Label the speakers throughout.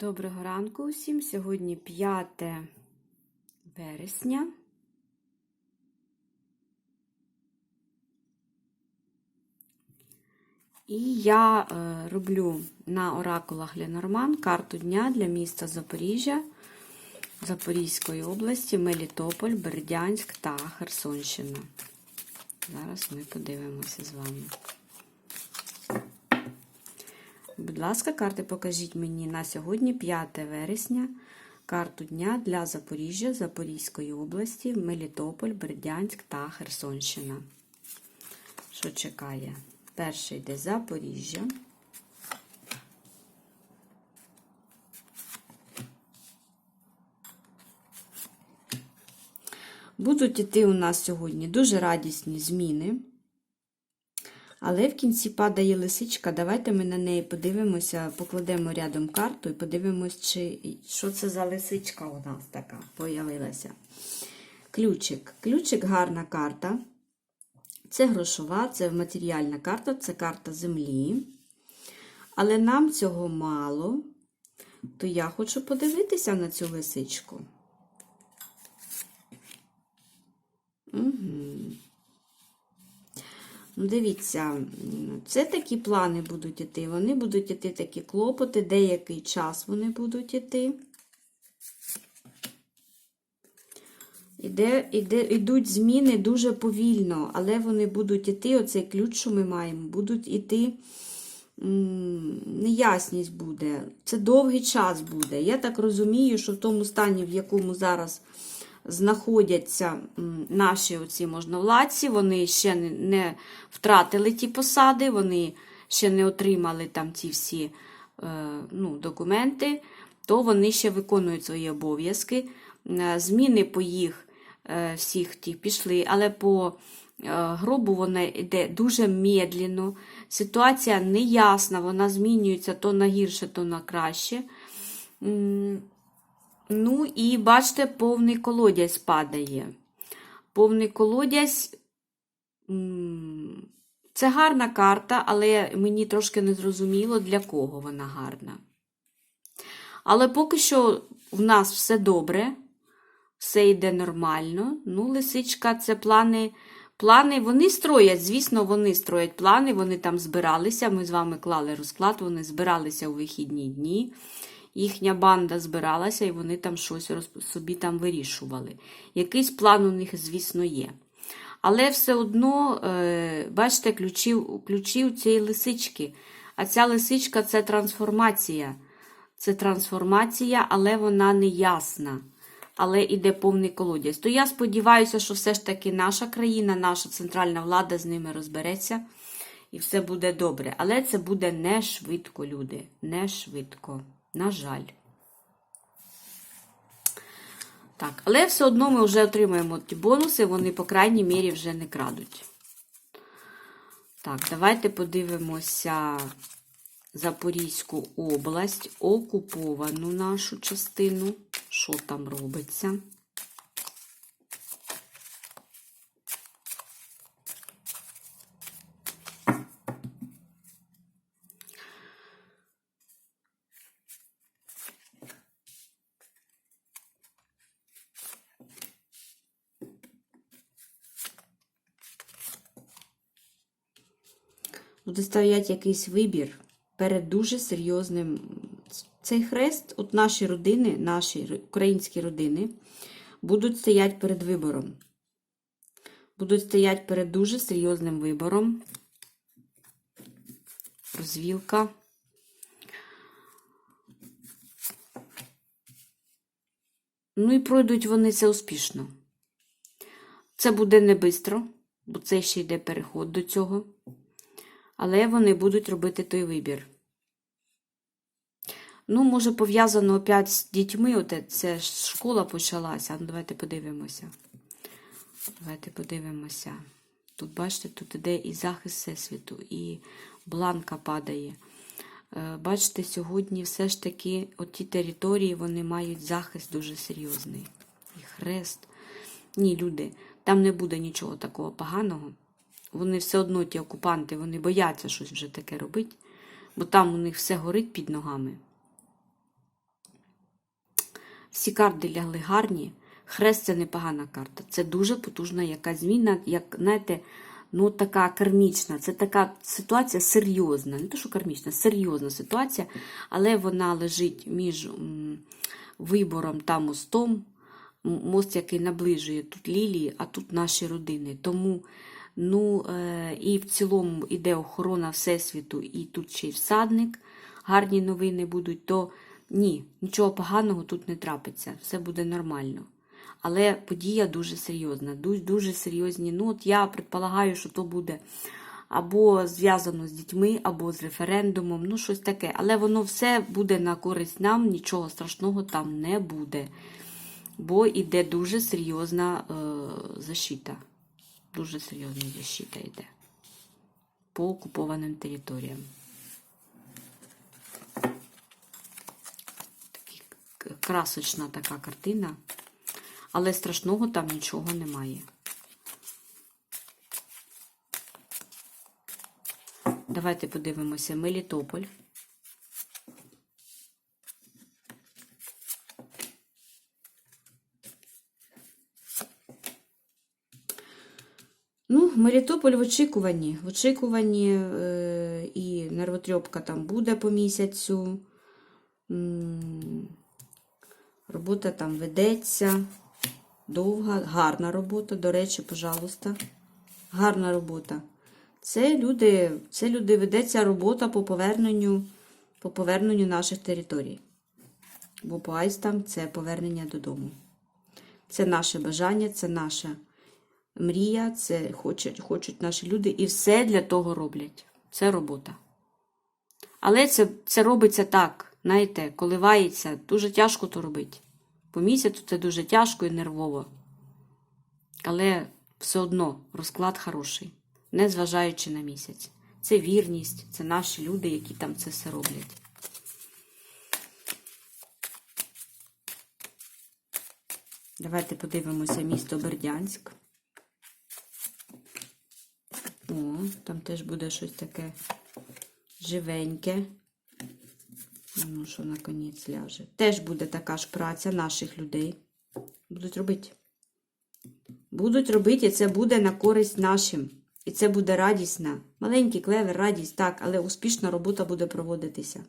Speaker 1: Доброго ранку усім. Сьогодні 5 вересня. І я е, роблю на оракулах Ленорман карту дня для міста Запоріжжя, Запорізької області, Мелітополь, Бердянськ та Херсонщина. Зараз ми подивимося з вами. Будь ласка, карти покажіть мені на сьогодні, 5 вересня, карту дня для Запоріжжя, Запорізької області, Мелітополь, Бердянськ та Херсонщина. Що чекає? Перший йде Запоріжжя. Будуть іти у нас сьогодні дуже радісні зміни. Але в кінці падає лисичка. Давайте ми на неї подивимося, покладемо рядом карту і подивимось, чи, що це за лисичка у нас така появилася. Ключик. Ключик гарна карта. Це грошова, це матеріальна карта, це карта землі. Але нам цього мало, то я хочу подивитися на цю лисичку. Угу. Ну, Дивіться, це такі плани будуть іти. Вони будуть іти такі клопоти, деякий час вони будуть іти. Іде, іде, Ідуть зміни дуже повільно, але вони будуть іти, оцей ключ, що ми маємо, будуть іти, неясність буде. Це довгий час буде. Я так розумію, що в тому стані, в якому зараз знаходяться наші оці можновладці, вони ще не, втратили ті посади, вони ще не отримали там ці всі е, ну, документи, то вони ще виконують свої обов'язки. Е, зміни по їх е, всіх ті пішли, але по гробу вона йде дуже медленно. Ситуація неясна, вона змінюється то на гірше, то на краще. Ну, і бачите, повний колодязь падає. Повний колодязь це гарна карта, але мені трошки не зрозуміло, для кого вона гарна. Але поки що в нас все добре, все йде нормально. Ну, лисичка, це плани. Плани вони строять, звісно, вони строять плани, вони там збиралися. Ми з вами клали розклад, вони збиралися у вихідні дні їхня банда збиралася, і вони там щось собі там вирішували. Якийсь план у них, звісно, є. Але все одно, е, бачите, ключі, ключі у цієї лисички. А ця лисичка це трансформація. Це трансформація, але вона не ясна. Але іде повний колодязь. То я сподіваюся, що все ж таки наша країна, наша центральна влада з ними розбереться. І все буде добре. Але це буде не швидко, люди. Не швидко. На жаль. Так, але все одно ми вже отримаємо ті бонуси, вони, по крайній мірі, вже не крадуть. Так, давайте подивимося Запорізьку область, окуповану нашу частину. Що там робиться? буде стоять якийсь вибір перед дуже серйозним. Цей хрест, от наші родини, наші українські родини, будуть стояти перед вибором. Будуть стояти перед дуже серйозним вибором. Розвілка. Ну і пройдуть вони це успішно. Це буде не швидко, бо це ще йде переход до цього але вони будуть робити той вибір. Ну, може, пов'язано опять з дітьми, От це школа почалася. Ну, давайте подивимося. Давайте подивимося. Тут, бачите, тут іде і захист Всесвіту, і бланка падає. Е, бачите, сьогодні все ж таки оті території вони мають захист дуже серйозний. І хрест. Ні, люди, там не буде нічого такого поганого. Вони все одно, ті окупанти, вони бояться щось вже таке робити, бо там у них все горить під ногами. Всі карти лягли гарні. Хрест це непогана карта. Це дуже потужна якась зміна, як, знаєте, ну така кармічна. Це така ситуація серйозна. Не то, що кармічна, серйозна ситуація, але вона лежить між вибором та мостом. Мост, який наближує тут лілії, а тут наші родини. Тому, ну, е, і в цілому іде охорона Всесвіту, і тут ще й всадник. Гарні новини будуть, то ні, нічого поганого тут не трапиться, все буде нормально. Але подія дуже серйозна, дуже, дуже серйозні. Ну, от я предполагаю, що то буде або зв'язано з дітьми, або з референдумом, ну щось таке. Але воно все буде на користь нам, нічого страшного там не буде. Бо іде дуже серйозна е, защита. Дуже серйозна защита йде по окупованим територіям. Красочна така картина, але страшного там нічого немає. Давайте подивимося Мелітополь. Мелітополь в очікуванні. В очікуванні е, і нервотрьопка там буде по місяцю. Робота там ведеться. Довга, гарна робота. До речі, пожалуйста. Гарна робота. Це люди, це люди ведеться робота по поверненню, по поверненню наших територій. Бо по айстам це повернення додому. Це наше бажання, це наша мрія, це хочуть, хочуть наші люди, і все для того роблять. Це робота. Але це, це робиться так, знаєте, коливається, дуже тяжко то робити. По місяцю це дуже тяжко і нервово. Але все одно розклад хороший, незважаючи на місяць. Це вірність, це наші люди, які там це все роблять. Давайте подивимося місто Бердянськ. О, там теж буде щось таке живеньке. Ну, що наконець ляже. Теж буде така ж праця наших людей. Будуть робити. Будуть робити, і це буде на користь нашим. І це буде радісна. Маленький клевер, радість, так, але успішна робота буде проводитися.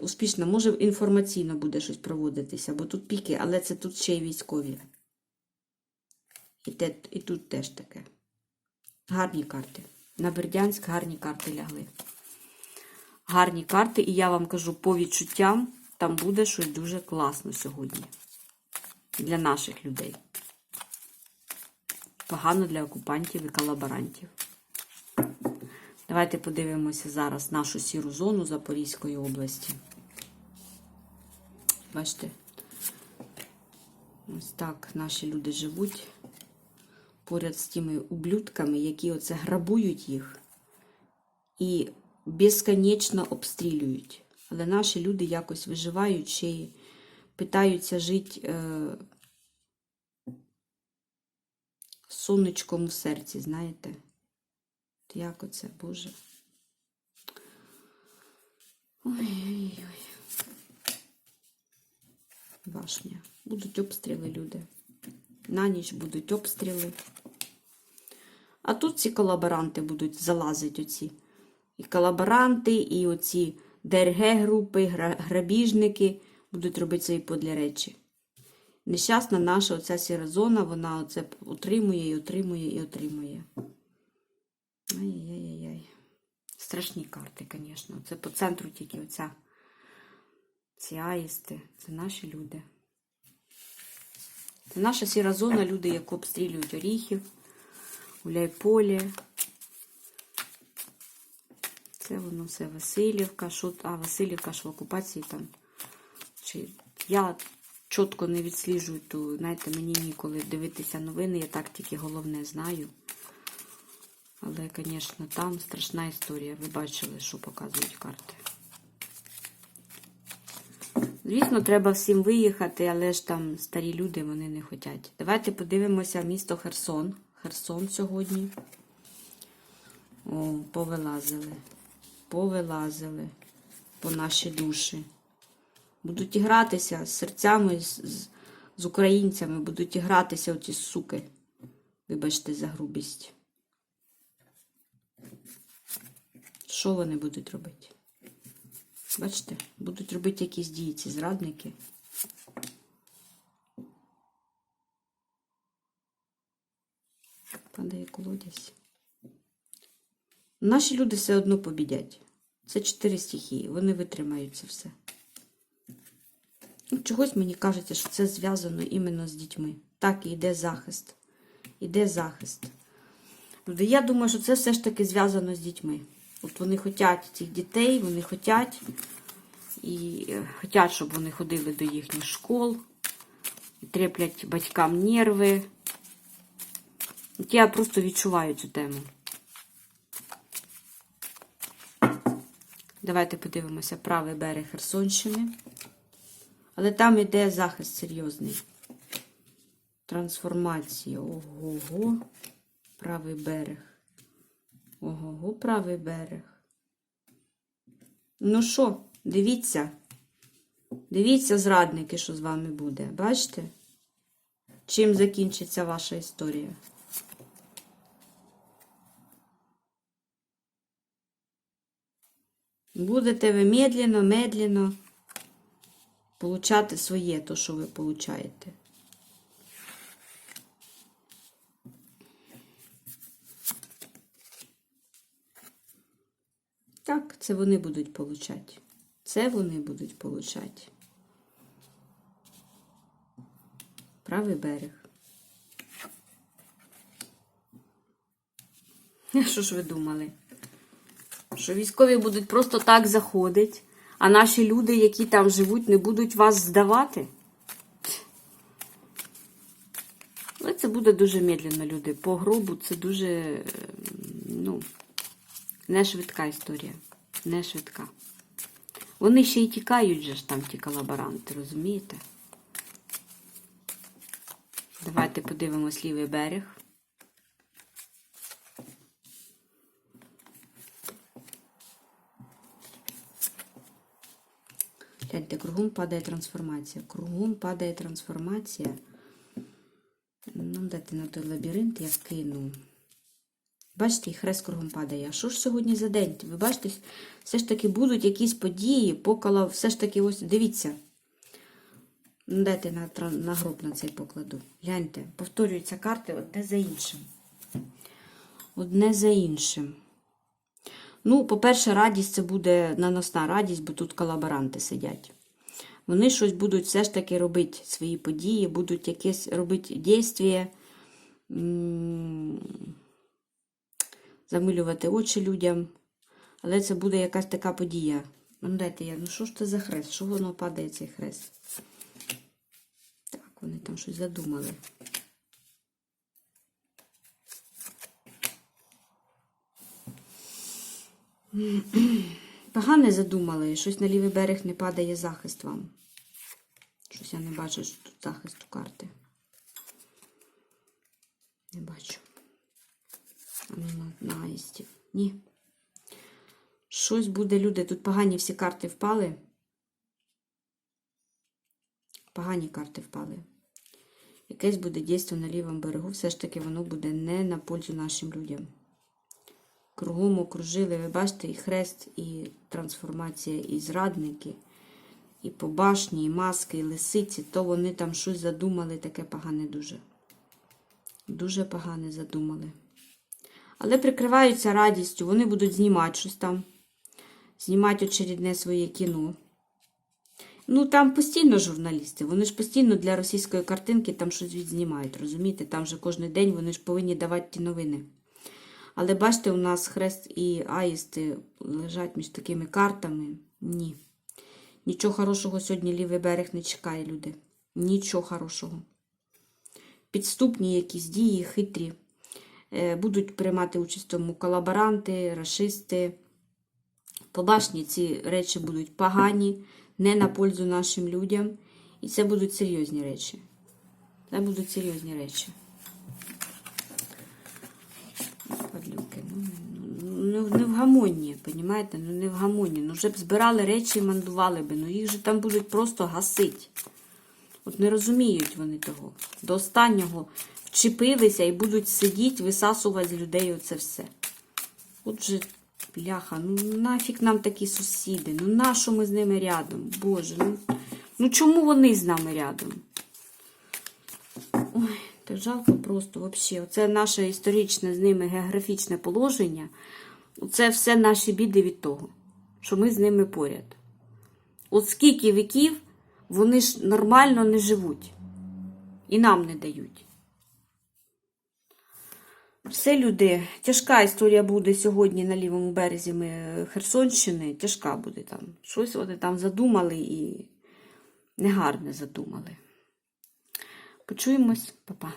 Speaker 1: Успішно, може, інформаційно буде щось проводитися, бо тут піки, але це тут ще й військові. І, те, і тут теж таке. Гарні карти. На Бердянськ гарні карти лягли. Гарні карти, і я вам кажу, по відчуттям там буде щось дуже класно сьогодні. Для наших людей. Погано для окупантів і колаборантів. Давайте подивимося зараз нашу сіру зону Запорізької області. Бачите? Ось так наші люди живуть поряд з тими ублюдками, які оце грабують їх і безконечно обстрілюють. Але наші люди якось виживають ще й питаються жити е, сонечком у серці, знаєте? Як оце, Боже? Ой-ой-ой. Башня. Будуть обстріли, люди. На ніч будуть обстріли. А тут ці колаборанти будуть залазити оці. І колаборанти, і оці ДРГ-групи, грабіжники будуть робити свої подлі речі. Нещасна наша оця сіра зона, вона оце утримує і утримує і утримує. Ай-яй-яй-яй. Страшні карти, звісно. Це по центру тільки оця. Ці аїсти. Це наші люди. Це наша сіра зона, люди, які обстрілюють оріхів, гуляйполі. Це воно все Васильівка. Що, а, Васильівка ж в окупації там. Чи, я чітко не відсліджую, то, знаєте, мені ніколи дивитися новини, я так тільки головне знаю. Але, звісно, там страшна історія. Ви бачили, що показують карти. Звісно, треба всім виїхати, але ж там старі люди, вони не хочуть. Давайте подивимося місто Херсон. Херсон сьогодні. О, повилазили. Повилазили по наші душі. Будуть гратися з серцями, з, з, українцями, будуть гратися оці суки. Вибачте за грубість. Що вони будуть робити? Бачите, будуть робити якісь дії ці зрадники. Падає колодязь. Наші люди все одно побідять. Це чотири стихії, вони витримають це все. Ну, Чогось мені кажеться, що це зв'язано іменно з дітьми. Так, і йде захист. Іде захист. Я думаю, що це все ж таки зв'язано з дітьми. От вони хочуть цих дітей, вони хочуть і е, хочуть, щоб вони ходили до їхніх школ, і треплять батькам нерви. От я просто відчуваю цю тему. Давайте подивимося правий берег Херсонщини. Але там іде захист серйозний. Трансформація. Ого-го. Правий берег. Ого-го, правий берег. Ну що, дивіться. Дивіться, зрадники, що з вами буде. Бачите? Чим закінчиться ваша історія? Будете ви медленно, медленно получати своє, то, що ви получаєте. Так, це вони будуть получати. Це вони будуть получати. Правий берег. Що ж ви думали? Що військові будуть просто так заходити, а наші люди, які там живуть, не будуть вас здавати? Але це буде дуже медленно, люди. По гробу це дуже, е, ну, не швидка історія. Не швидка. Вони ще й тікають же ж там, ті колаборанти, розумієте? Давайте подивимось лівий берег. Гляньте, кругом падає трансформація. Кругом падає трансформація. Ну, дайте на той лабіринт я кину. Бачите, хрест кругом падає. А що ж сьогодні за день? Ви бачите, все ж таки будуть якісь події, покола, все ж таки, ось, дивіться. Ну, Дайте на, на гроб на цей покладу. Гляньте, повторюються карти одне за іншим. Одне за іншим. Ну, по-перше, радість це буде наносна радість, бо тут колаборанти сидять. Вони щось будуть все ж таки робити свої події, будуть якесь робити дійствія, м, замилювати очі людям. Але це буде якась така подія. Ну, дайте я, ну що ж це за хрест? Що воно падає цей хрест? Так, вони там щось задумали. Погане задумали, щось на лівий берег не падає захист вам. Щось я не бачу, що тут захист у карти. Не бачу. А ну, на, на. Ні. Щось буде, люди. Тут погані всі карти впали. Погані карти впали. Якесь буде дійство на лівому берегу. Все ж таки воно буде не на пользу нашим людям. Кругом окружили, ви бачите, і хрест, і трансформація, і зрадники, і побашні, і маски, і лисиці, то вони там щось задумали, таке погане дуже. Дуже погане задумали. Але прикриваються радістю, вони будуть знімати щось там, знімати очередне своє кіно. Ну, там постійно журналісти, вони ж постійно для російської картинки там щось відзнімають, розумієте? Там же кожен день вони ж повинні давати ті новини. Але бачите, у нас хрест і аїсти лежать між такими картами. Ні. Нічого хорошого сьогодні лівий берег не чекає, люди. Нічого хорошого. Підступні якісь дії, хитрі. Е, Будуть приймати участь в тому колаборанти, рашисти. Побашні ці речі будуть погані, не на пользу нашим людям. І це будуть серйозні речі. Це будуть серйозні речі. Падлюки. Ну, ну, не, в- не в гамонні, понімаєте? Ну не в гамонні. Ну вже б збирали речі і мандували би. Ну їх же там будуть просто гасить. От не розуміють вони того. До останнього вчепилися і будуть сидіти, висасувати з людей оце все. От же, бляха, ну нафіг нам такі сусіди? Ну нащо ми з ними рядом? Боже, ну, ну чому вони з нами рядом? Ой, так жалко просто взагалі. Оце наше історичне з ними географічне положення. Це все наші біди від того, що ми з ними поряд. От скільки віків вони ж нормально не живуть. І нам не дають. Все, люди, тяжка історія буде сьогодні на лівому березі ми- Херсонщини. Тяжка буде там. Щось вони там задумали і негарне задумали. Почуємось, Па-па.